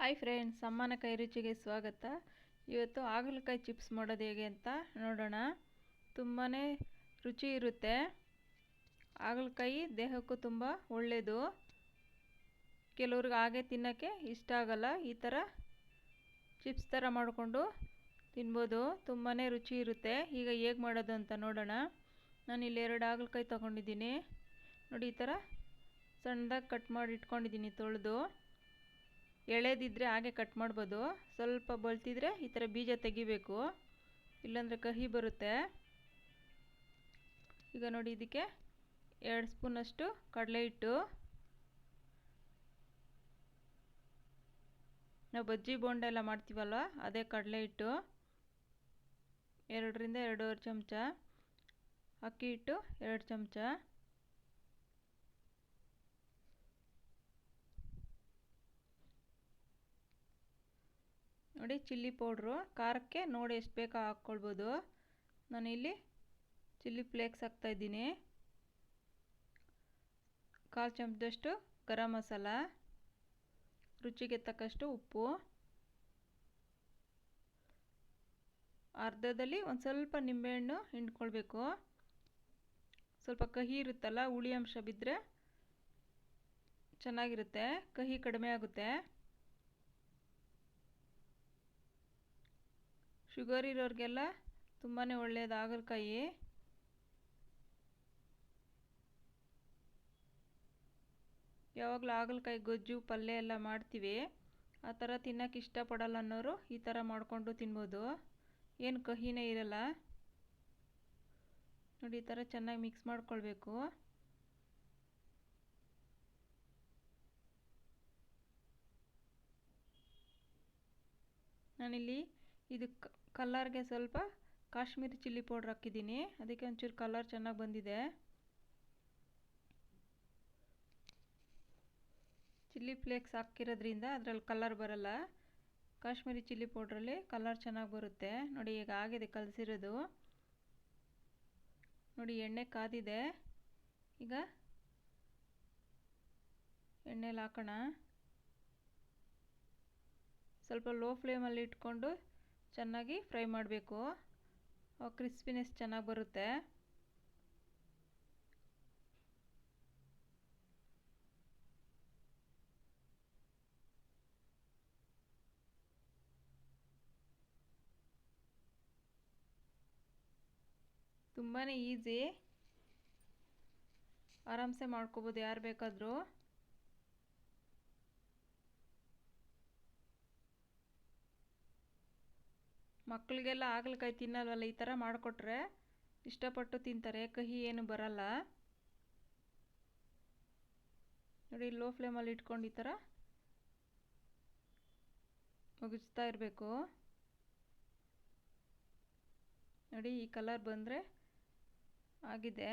Hi friends ಅಮ್ಮನ ಕೈ ರುಚಿಗೆ ಸ್ವಾಗತ. ಇವತ್ತು ಹಾಗಲಕಾಯಿ ಚಿಪ್ಸ್ ಮಾಡೋದು ಹೇಗೆ ಅಂತ ನೋಡೋಣ. ತುಂಬಾ ರುಚಿ ಇರುತ್ತೆ. ಹಾಗಲಕಾಯಿ ದೇಹಕ್ಕೂ ತುಂಬ ಒಳ್ಳೆಯದು ಕೆಲವ್ರಿಗೆ ಹಾಗೆ ತಿನ್ನೋಕ್ಕೆ ಇಷ್ಟ ಆಗಲ್ಲ. ಈ ಥರ ಚಿಪ್ಸ್ ಥರ ಮಾಡಿಕೊಂಡು ತಿನ್ಬೋದು. ತುಂಬಾ ರುಚಿ ಇರುತ್ತೆ. ಈಗ ಹೇಗೆ ಮಾಡೋದು ಅಂತ ನೋಡೋಣ. ನಾನು ಇಲ್ಲಿ ಎರಡು ಹಾಗಲಕಾಯಿ ತೊಗೊಂಡಿದ್ದೀನಿ. ನೋಡಿ ಈ ಥರ ಸಣ್ಣದಾಗಿ ಕಟ್ ಮಾಡಿ ಇಟ್ಕೊಂಡಿದ್ದೀನಿ ತೊಳೆದು. ಎಳೆದಿದ್ದರೆ ಹಾಗೆ ಕಟ್ ಮಾಡ್ಬೋದು. ಸ್ವಲ್ಪ ಬಳ್ತಿದ್ರೆ ಈ ಥರ ಬೀಜ ತೆಗಿಬೇಕು. ಇಲ್ಲಾಂದರೆ ಕಹಿ ಬರುತ್ತೆ. ಈಗ ನೋಡಿ ಇದಕ್ಕೆ ಎರಡು ಸ್ಪೂನಷ್ಟು ಕಡಲೆ ಹಿಟ್ಟು. ನಾವು ಬಜ್ಜಿ ಬೋಂಡ ಎಲ್ಲ ಮಾಡ್ತೀವಲ್ವ, ಅದೇ ಕಡಲೆ ಹಿಟ್ಟು. ಎರಡರಿಂದ ಎರಡೂವರೆ ಚಮಚ ಅಕ್ಕಿ ಹಿಟ್ಟು ಎರಡು ಚಮಚ. ನೋಡಿ ಚಿಲ್ಲಿ ಪೌಡ್ರು ಖಾರಕ್ಕೆ ನೋಡಿ ಎಷ್ಟು ಬೇಕೋ ಹಾಕ್ಕೊಳ್ಬೋದು. ನಾನಿಲ್ಲಿ ಚಿಲ್ಲಿ ಫ್ಲೇಕ್ಸ್ ಹಾಕ್ತಾಯಿದ್ದೀನಿ ಕಾಲು ಚಮಚದಷ್ಟು ಗರಂ ಮಸಾಲ, ರುಚಿಗೆ ತಕ್ಕಷ್ಟು ಉಪ್ಪು. ಅರ್ಧದಲ್ಲಿ ಒಂದು ಸ್ವಲ್ಪ ನಿಂಬೆಹಣ್ಣು ಹಿಂಡ್ಕೊಳ್ಬೇಕು. ಸ್ವಲ್ಪ ಕಹಿ ಇರುತ್ತಲ್ಲ, ಹುಳಿ ಅಂಶ ಬಿದ್ದರೆ ಚೆನ್ನಾಗಿರುತ್ತೆ, ಕಹಿ ಕಡಿಮೆ ಆಗುತ್ತೆ. ಶುಗರ್ ಇರೋರಿಗೆಲ್ಲ ತುಂಬಾ ಒಳ್ಳೆಯದು ಹಾಗಲಕಾಯಿ ಯಾವಾಗಲೂ ಹಾಗಲಕಾಯಿ ಗೊಜ್ಜು, ಪಲ್ಯ ಎಲ್ಲ ಮಾಡ್ತೀವಿ. ಆ ಥರ ತಿನ್ನೋಕೆ ಇಷ್ಟಪಡಲ್ಲ ಅನ್ನೋರು ಈ ಥರ ಮಾಡಿಕೊಂಡು ತಿನ್ಬೋದು. ಏನು ಕಹಿನೇ ಇರಲ್ಲ. ನೋಡಿ, ಈ ಥರ ಚೆನ್ನಾಗಿ ಮಿಕ್ಸ್ ಮಾಡ್ಕೊಳ್ಬೇಕು. ನಾನಿಲ್ಲಿ ಇದು ಕಲ್ಲರ್ಗೆ ಸ್ವಲ್ಪ ಕಾಶ್ಮೀರಿ ಚಿಲ್ಲಿ ಪೌಡ್ರ್ ಹಾಕಿದ್ದೀನಿ. ಅದಕ್ಕೆ ಒಂಚೂರು ಕಲರ್ ಚೆನ್ನಾಗಿ ಬಂದಿದೆ. ಚಿಲ್ಲಿ ಫ್ಲೇಕ್ಸ್ ಹಾಕಿರೋದ್ರಿಂದ ಅದರಲ್ಲಿ ಕಲರ್ ಬರಲ್ಲ. ಕಾಶ್ಮೀರಿ ಚಿಲ್ಲಿ ಪೌಡ್ರಲ್ಲಿ ಕಲರ್ ಚೆನ್ನಾಗಿ ಬರುತ್ತೆ. ನೋಡಿ, ಈಗ ಆಗಿದೆ ಕಲಸಿರೋದು. ನೋಡಿ, ಎಣ್ಣೆ ಕಾದಿದೆ. ಈಗ ಎಣ್ಣೆಲಿ ಹಾಕೋಣ. ಸ್ವಲ್ಪ ಲೋ ಫ್ಲೇಮಲ್ಲಿ ಇಟ್ಕೊಂಡು ಚೆನ್ನಾಗಿ ಫ್ರೈ ಮಾಡಬೇಕು. ಕ್ರಿಸ್ಪಿನೆಸ್ ಚೆನ್ನಾಗಿ ಬರುತ್ತೆ. ತುಂಬಾ ಈಸಿ. ಆರಾಮ್ಸೆ ಮಾಡ್ಕೋಬೋದು ಯಾರು ಬೇಕಾದರೂ. ಮಕ್ಕಳಿಗೆಲ್ಲ ಹಾಗಲಕಾಯಿ ತಿನ್ನಲ್ವಲ್ಲ? ಈ ಥರ ಮಾಡಿಕೊಟ್ರೆ ಇಷ್ಟಪಟ್ಟು ತಿಂತಾರೆ. ಕಹಿ ಏನು ಬರಲ್ಲ. ನೋಡಿ ಲೋ ಫ್ಲೇಮಲ್ಲಿ ಇಟ್ಕೊಂಡು ಈ ಥರ ಮುಗಿಸ್ತಾ ಇರಬೇಕು. ನೋಡಿ, ಈ ಕಲರ್ ಬಂದರೆ ಆಗಿದೆ.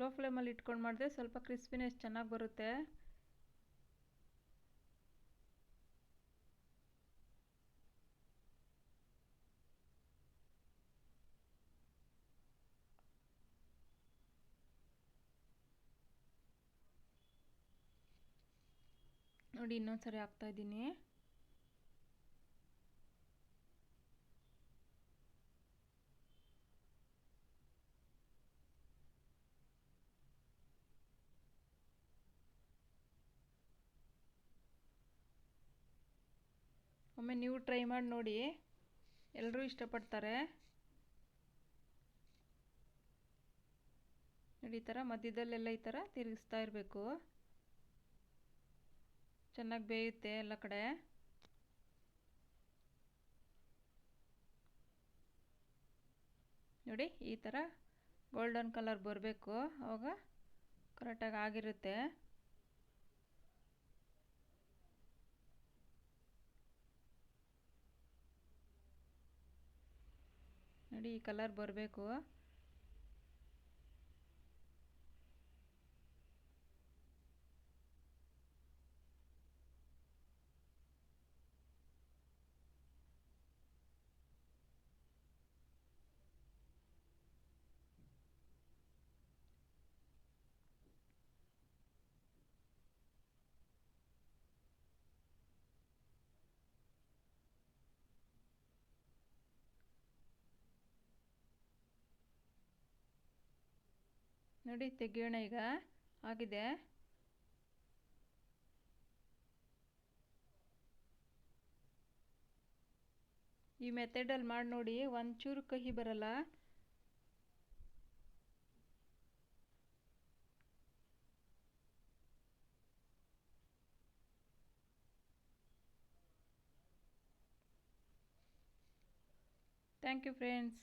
ಲೋ ಫ್ಲೇಮಲ್ಲಿ ಇಟ್ಕೊಂಡು ಮಾಡಿದ್ರೆ ಸ್ವಲ್ಪ ಕ್ರಿಸ್ಪಿನೆಸ್ ಚೆನ್ನಾಗಿ ಬರುತ್ತೆ. ನೋಡಿ ಇನ್ನೊಂದು ಸರಿ ಹಾಕ್ತಾಯಿದ್ದೀನಿ ಒಮ್ಮೆ ನೀವು ಟ್ರೈ ಮಾಡಿ ನೋಡಿ. ಎಲ್ಲರೂ ಇಷ್ಟಪಡ್ತಾರೆ. ನೋಡಿ, ಈ ಥರ ಮಧ್ಯದಲ್ಲೆಲ್ಲ ಈ ಥರ ತಿರುಗಿಸ್ತಾ ಇರಬೇಕು. ಚೆನ್ನಾಗಿ ಬೇಯುತ್ತೆ ಎಲ್ಲ ಕಡೆ. ನೋಡಿ, ಈ ಥರ ಗೋಲ್ಡನ್ ಕಲರ್ ಬರಬೇಕು. ಅವಾಗ ಕರೆಕ್ಟಾಗಿ ಆಗಿರುತ್ತೆ. ನೋಡಿ, ಈ ಕಲರ್ ಬರಬೇಕು. ನೋಡಿ ತೆಗಿಯೋಣ ಈಗ. ಆಗಿದೆ. ಈ ಮೆಥಡಲ್ಲಿ ಮಾಡಿ ನೋಡಿ ಒಂಚೂರು ಕಹಿ ಬರಲ್ಲ. Thank you friends